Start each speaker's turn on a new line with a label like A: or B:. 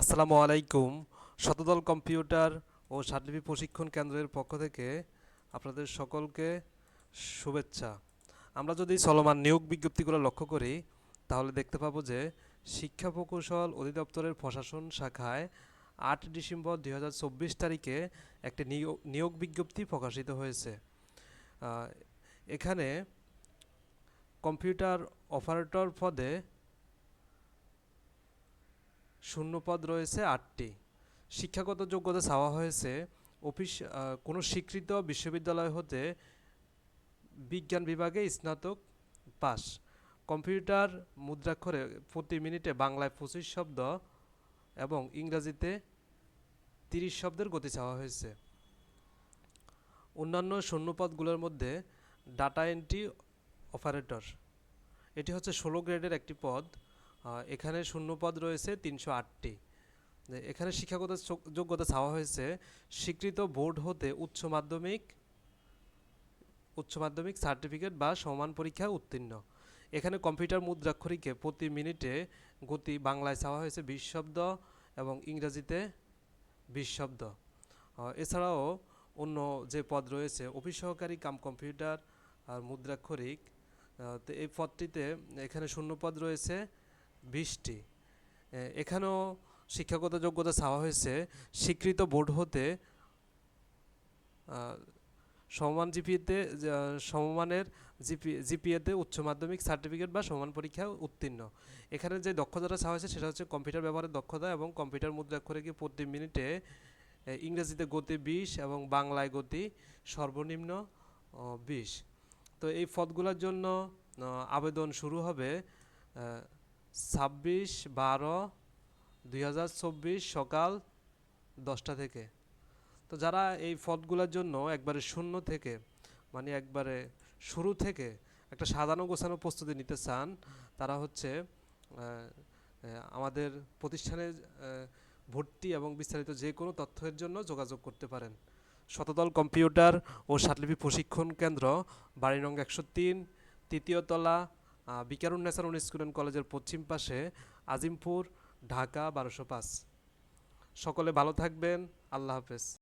A: আসসালামু আলাইকুম। শতদল কম্পিউটার ও সার্টিফি প্রশিক্ষণ কেন্দ্রের পক্ষ থেকে আপনাদের সকলকে শুভেচ্ছা। আমরা যদি চলমান নিয়োগ বিজ্ঞপ্তিগুলো লক্ষ্য করি, তাহলে দেখতে পাবো যে শিক্ষা প্রকৌশল অধিদপ্তরের প্রশাসন শাখায় আট ডিসেম্বর দু হাজার চব্বিশ তারিখে একটি নিয়োগ বিজ্ঞপ্তি প্রকাশিত হয়েছে। এখানে কম্পিউটার অপারেটর পদে শূন্যপদ রয়েছে আটটি। শিক্ষাগত যোগ্যতা চাওয়া হয়েছে অফিস কোনো স্বীকৃত বিশ্ববিদ্যালয় হতে বিজ্ঞান বিভাগে স্নাতক পাস। কম্পিউটার মুদ্রাক্ষরে প্রতি মিনিটে বাংলায় পঁচিশ শব্দ এবং ইংরাজিতে তিরিশ শব্দের গতি চাওয়া হয়েছে। অন্যান্য শূন্যপদগুলোর মধ্যে ডাটা এন্ট্রি অপারেটর। এটি হচ্ছে ষোলো গ্রেডের একটি পদ। এখানে শূন্যপদ রয়েছে তিনশো আটটি। এখানে শিক্ষাগত যোগ্যতা চাওয়া হয়েছে, স্বীকৃত বোর্ড হতে উচ্চ মাধ্যমিক উচ্চ মাধ্যমিক সার্টিফিকেট বা সমান পরীক্ষা উত্তীর্ণ। এখানে কম্পিউটার মুদ্রাক্ষরিকে প্রতি মিনিটে গতি বাংলায় চাওয়া হয়েছে বিশ শব্দ এবং ইংরেজিতে বিশ শব্দ। এছাড়াও অন্য যে পদ রয়েছে, অফিস সহকারী কাম কম্পিউটার আর মুদ্রাক্ষরিক তো এই পদটিতে এখানে শূন্য পদ রয়েছে বিশটি এখানেও শিক্ষাগত যোগ্যতা চাওয়া হয়েছে। স্বীকৃত বোর্ড হতে আহ, সমমান জিপিএতে সমমানের জিপি জিপিএতে উচ্চ মাধ্যমিক সার্টিফিকেট বা সমান পরীক্ষায় উত্তীর্ণ। এখানে যে দক্ষতাটা চাওয়া হয়েছে সেটা হচ্ছে কম্পিউটার ব্যবহারের দক্ষতা এবং কম্পিউটার মুদ্রাক্ষরে প্রতি মিনিটে ইংরেজিতে গতি বিশ এবং বাংলায় গতি সর্বনিম্ন বিশ। তো এই পদগুলোর জন্য আবেদন শুরু হবে ছাব্বিশ বারো দুই সকাল দশটা থেকে। তো যারা এই পদগুলোর জন্য একবারে শূন্য থেকে মানে একবারে শুরু থেকে একটা সাজানো গোছানো প্রস্তুতি নিতে চান, তারা হচ্ছে আমাদের প্রতিষ্ঠানে ভর্তি এবং বিস্তারিত যে কোনো তথ্যের জন্য যোগাযোগ করতে পারেন। শতদল কম্পিউটার ও সাতলিপি প্রশিক্ষণ কেন্দ্র বাড়ি নং একশো তিন তৃতীয় তলা আহ, বিকারুন ন্যাশনাল স্কুল অ্যান্ড কলেজের পশ্চিম পাশে আজিমপুর ঢাকা বারোশো পাঁচ। সকলে ভালো থাকবেন। আল্লাহ হাফেজ।